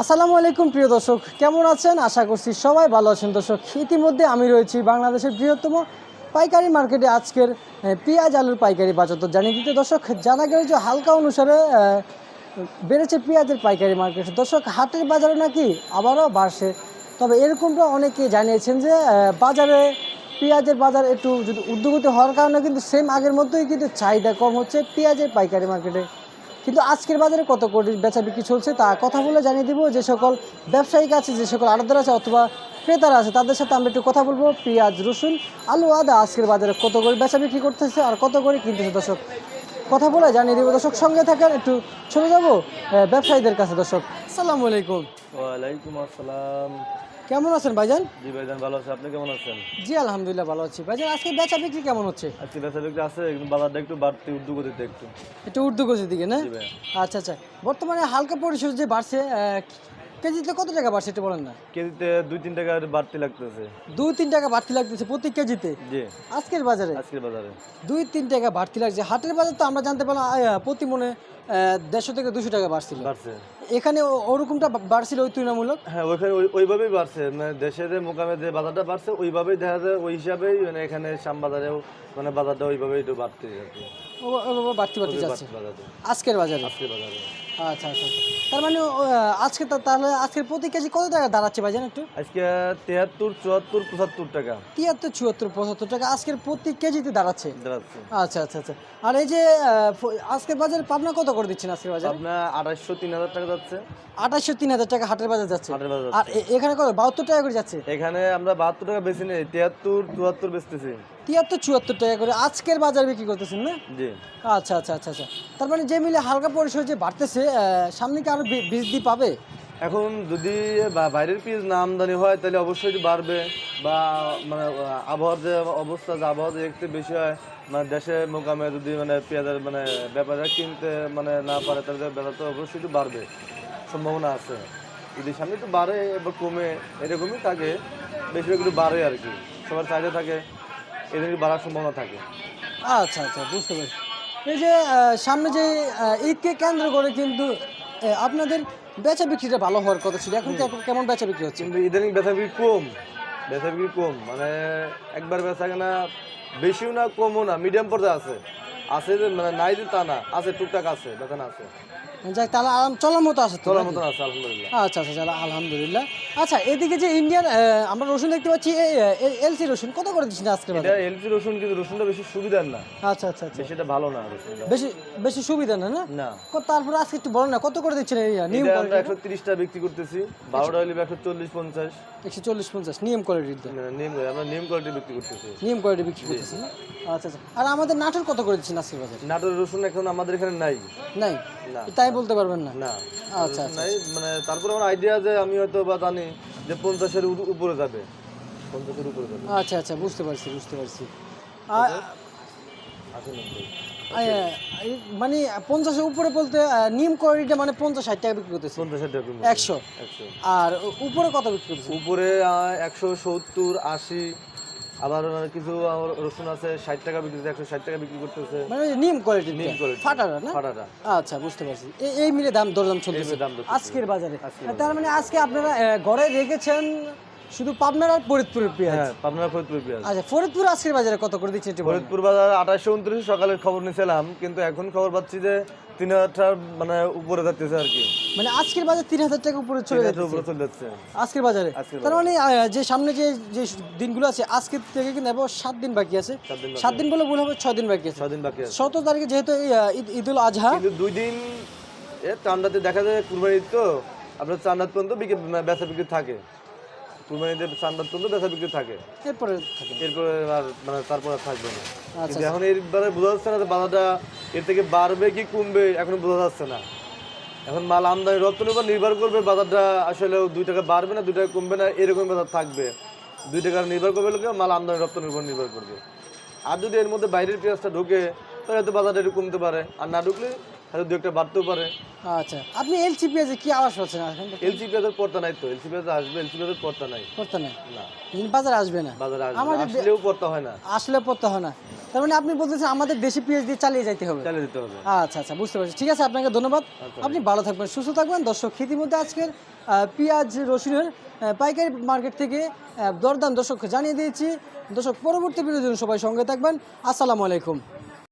আসসালামু আলাইকুম, প্রিয় দর্শক। কেমন আছেন? আশা করছি সবাই ভালো আছেন। দর্শক, ইতিমধ্যে আমি রয়েছি বাংলাদেশের বৃহত্তম পাইকারি মার্কেটে আজকের পেঁয়াজ আলুর পাইকারি বাজার। তো জানিয়ে দিতে দর্শক, জানা গেল যে হালকা অনুসারে বেড়েছে পেঁয়াজের পাইকারি মার্কেট। দর্শক, হাটের বাজারে নাকি আবারও বাড়ছে। তবে এরকমটা অনেকে জানিয়েছেন যে বাজারে পেঁয়াজের বাজার একটু যদি উদ্যোগতি হওয়ার কারণে কিন্তু সেম আগের মতোই কিন্তু চাহিদা কম হচ্ছে পেঁয়াজের পাইকারি মার্কেটে। কিন্তু আজকের বাজারে কত কোটি বেচা বিক্রি চলছে তা কথা বলে জানিয়ে দিব যে সকল ব্যবসায়িক আছে, যে সকল আড়তদার আছে অথবা ক্রেতারা আছে, তাদের সাথে আমরা একটু কথা বলব। পেঁয়াজ, রসুন, আলু, আদা, আজকের বাজারে কত করে বেচা বিক্রি করতেছে আর কত করে কিনতেছে দর্শক? কথা বলে জানিয়ে দিব। দর্শক, সঙ্গে থাকেন, একটু চলে যাব ব্যবসায়ীদের কাছে দর্শক। আসসালামু আলাইকুম। ওয়ালাইকুম আসসালাম। কেমন আছেন ভাইজান? জি ভাইজান ভালো আছে। আপনি কেমন আছেন? জি আলহামদুলিল্লাহ ভালো আছি। ভাইজান আজকে বেচা বিক্রি কেমন হচ্ছে? আজকে ব্যবসা বিক্রি আছে কিন্তু বাজারটা একটু বাড়তি উদ্যোগ দিতে একটু। একটু উর্দু গতির দিকে না? আচ্ছা আচ্ছা। বর্তমানে হালকা পরিশোধ যে বাড়ছে কেজিতে কত টাকা বাড়ছে একটু বলেন না? কেজিতে দুই তিন টাকা বাড়তি লাগতেছে। দুই তিন টাকা বাড়তি লাগতেছে প্রতি কেজিতে? জি। আজকের বাজারে? আজকের বাজারে। দুই তিন টাকা বাড়তি লাগছে। হাটের বাজার তো আমরা জানতে পারলাম প্রতি মনে দেড়শো থেকে দুশো টাকা বাড়ছিল। বাড়ছে। এখানে ওরকমটা বাড়ছিল ওই তুলনামূলক? হ্যাঁ ওইখানে ওইভাবেই বাড়ছে। মানে দেশের যে মোকামে যে বাজারটা বাড়ছে ওইভাবেই দেখা যায় ওই হিসাবেই মানে এখানে শ্যাম বাজারেও মানে বাজারটা ওইভাবেই একটু বাড়তে বাড়তে বাড়তি যাচ্ছে। আজকের বাজারে? আজকের বাজারে। আচ্ছা আচ্ছা আচ্ছা। তার মানে আজকে তাহলে আজকের প্রতি কেজি কত টাকা দাঁড়াচ্ছে ভাই জানেন একটু? আজকে তেহাত্তর চুয়াত্তর পঁচাত্তর টাকা। তিয়াত্তর চুয়াত্তর পঁচাত্তর টাকা আজকের প্রতি কেজিতে দাঁড়াচ্ছে? দাঁড়াচ্ছে। আচ্ছা আচ্ছা আচ্ছা। আর এই যে আজকের বাজারে পাবনা কত করে দিচ্ছেন আজকের বাজারে? আপনার আড়াইশো তিন হাজার টাকা যাচ্ছে। আঠাশশো তিন হাজার টাকা হাটের বাজার যাচ্ছে? আর এখানে কত? বাহাত্তর টাকা করে যাচ্ছে? এখানে আমরা বাহাত্তর টাকা বেশি নেই তিয়াত্তর চুয়াত্তর বেচতেছি। তিয়াত্তর চুয়াত্তর টাকা করে আজকের বাজার বিক্রি করতেছেন না? জি। আচ্ছা আচ্ছা আচ্ছা আচ্ছা। তার মানে যে মিলে হালকা পরিসর যে বাড়তেছে সামনে কি আরও বৃদ্ধি পাবে? এখন যদি বাইরের পিস না আমদানি হয় তাহলে অবশ্যই বাড়বে বা মানে আবহাওয়ার যে অবস্থা যে আবহাওয়া যে একটু বেশি হয় মানে দেশে মোকামে যদি মানে পেঁয়াজের মানে ব্যাপারীরা কিনতে মানে না পারে তাহলে বেলা তো অবশ্যই একটু বাড়বে। সম্ভাবনা আছে। যদি সামনে একটু বাড়ে বা কমে এরকমই থাকে বেশিরভাগ একটু বাড়ে আর কি। সবার চাহিদা থাকে। এদের বাড়ার সম্ভাবনা থাকে। আচ্ছা আচ্ছা বুঝতে পারছি। এই যে সামনে যে ঈদকে কেন্দ্র করে কিন্তু আপনাদের বেচা বিক্রিটা ভালো হওয়ার কথা ছিল। এখন কেমন বেচা বিক্রি হচ্ছে? ইদানিং বেচা বিক্রি কম। বেচা বিক্রি কম। মানে একবার বেচা কেনা বেশিও না কমও না। মিডিয়াম পর্যায়ে আছে। আছে যে মানে নাই যে তা না। আছে টুকটাক আছে বেতন আছে। যাক তাহলে আরাম চলার মতো আছে চলার? আছে আলহামদুলিল্লাহ। আচ্ছা আচ্ছা চলো আলহামদুলিল্লাহ। আচ্ছা এদিকে যে ইন্ডিয়ান আমরা রসুন দেখতে পাচ্ছি এলসি রসুন। কত করে দিচ্ছেন আজকে এটা এলজি রসুন কিন্তু রসুনটা বেশি সুবিধার না। আচ্ছা আচ্ছা আচ্ছা। ভালো না রসুনটা। বেশি বেশি সুবিধা না না? কো- আজকে একটু বলো না কত করে দিচ্ছেন এই নিয়ম এটা আমরা একশো তিরিশটা বিক্রি করতেছি। বারোটা হলে একশো চল্লিশ পঞ্চাশ। একশো চল্লিশ পঞ্চাশ নিয়ম কোয়ালিটির নিম আমরা নিম কোয়ালিটি বিক্রি করতেছি। নিয়ম কোয়ালিটি বিক্রি করতেছেন না? আচ্ছা আচ্ছা। আর আমাদের নাটোর কত করে দিচ্ছেন আজকের বাজারে? নাটোর রসুন এখন আমাদের এখানে নাই। নাই? তাই বলতে পারবেন না? না। আচ্ছা নাই মানে তারপরে আমার আইডিয়া যে আমি হয়তো বা জানি যে পঞ্চাশের উপরে যাবে। পঞ্চাশের উপরে যাবে। আচ্ছা আচ্ছা বুঝতে পারছি বুঝতে পারছি। আ- আশি নব্বই আ- এই মানে পঞ্চাশের উপরে বলতে নিম নিয়ম কোয়ালিটিটা মানে পঞ্চাশ ষাট টাকা বিক্রি করতেছে। পঞ্চাশের টাকা একশো? একশো। আর উপরে কত বিক্রি করতেছে? উপরে একশো সত্তর আশি আবার কিছু আমার রসুন আছে ষাট টাকা বিক্রি একশো ষাট টাকা বিক্রি করতেছে। মানে নিম কোয়ালিটি নিম কোয়ালিটি ফাটাটা না? ফাটাটা। আচ্ছা বুঝতে পারছি। এই মিলে দাম দরদাম চলতেছে। আজকের বাজারে। তার মানে আজকে আপনারা ঘরে রেখেছেন শুধু পাবনার আর ফরিদপুরের পেঁয়াজ? হ্যাঁ পাবনা ফরিদপুর পেঁয়াজ। আচ্ছা ফরিদপুর আজকের বাজারে কত করে দিচ্ছে ফরিদপুর বাজার আঠাশশো উনত্রিশ সকালের খবর নিয়েছিলাম কিন্তু এখন খবর পাচ্ছি যে তিন হাজার মানে উপরে যাচ্ছে আর কি। মানে আজকের বাজার তিন হাজার টাকা উপরে চলে যাচ্ছে। উপরে চলে যাচ্ছে। আজকের বাজারে? তার মানে যে সামনে যে যে দিনগুলো আছে আজকের থেকে কিন্তু এবার সাত দিন বাকি আছে। সাত দিন বলে ভুল হবে ছয় দিন বাকি আছে। দিন বাকি আছে। সতেরো তারিখে যেহেতু ঈদুল আজহা। দুই দিন এ চান্দাতে দেখা যায় কুরবানি ঈদ তো আপনার চান্দাত পর্যন্ত বিকে বেচা বিক্রি থাকে। কুরবানিতে চান্দাত পর্যন্ত বেচা বিক্রি থাকে। এরপরে থাকে। এরপরে আর মানে তারপর আর থাকবে না। আচ্ছা কিন্তু এখন এরবারে বোঝা যাচ্ছে না যে বাজারটা এর থেকে বাড়বে কি কমবে এখন বোঝা যাচ্ছে না। এখন মাল আমদানি রপ্তানির উপর নির্ভর করবে বাজারটা আসলে দুই টাকা বাড়বে না দুই টাকা কমবে না এরকম বাজার থাকবে। দুই টাকা নির্ভর করবে লোকে মাল আমদানি রপ্তানির উপর নির্ভর করবে। আর যদি এর মধ্যে বাইরের পেঁয়াজটা ঢুকে তাহলে হয়তো বাজারটা একটু কমতে পারে। আর না ঢুকলে হয়তো দু একটা বাড়তেও পারে। আচ্ছা আপনি এলসি পেঁয়াজে কি আওয়াজ পাচ্ছেন এলসি পেঁয়াজের পড়তা নাই তো এলসি পেঁয়াজ আসবে এলসি পেঁয়াজের পড়তা নাই। করতে না। না বাজারে আসবে না? বাজারে আসবে আসলেও পড়তা হয় না। আসলে পড়তে হয় না। তার মানে আপনি বলতেছেন আমাদের দেশি পেঁয়াজ দিয়ে চালিয়ে হবে। চালিয়ে দিতে হবে। আচ্ছা আচ্ছা বুঝতে পারছি। ঠিক আছে আপনাকে ধন্যবাদ। আপনি ভালো থাকবেন সুস্থ থাকবেন। দর্শক ইতিমধ্যে আজকের পেঁয়াজ রসুনের পাইকারি মার্কেট থেকে দরদাম দর্শক জানিয়ে দিয়েছি। দর্শক পরবর্তী বিরোধী সবাই সঙ্গে থাকবেন। আসসালামু আলাইকুম।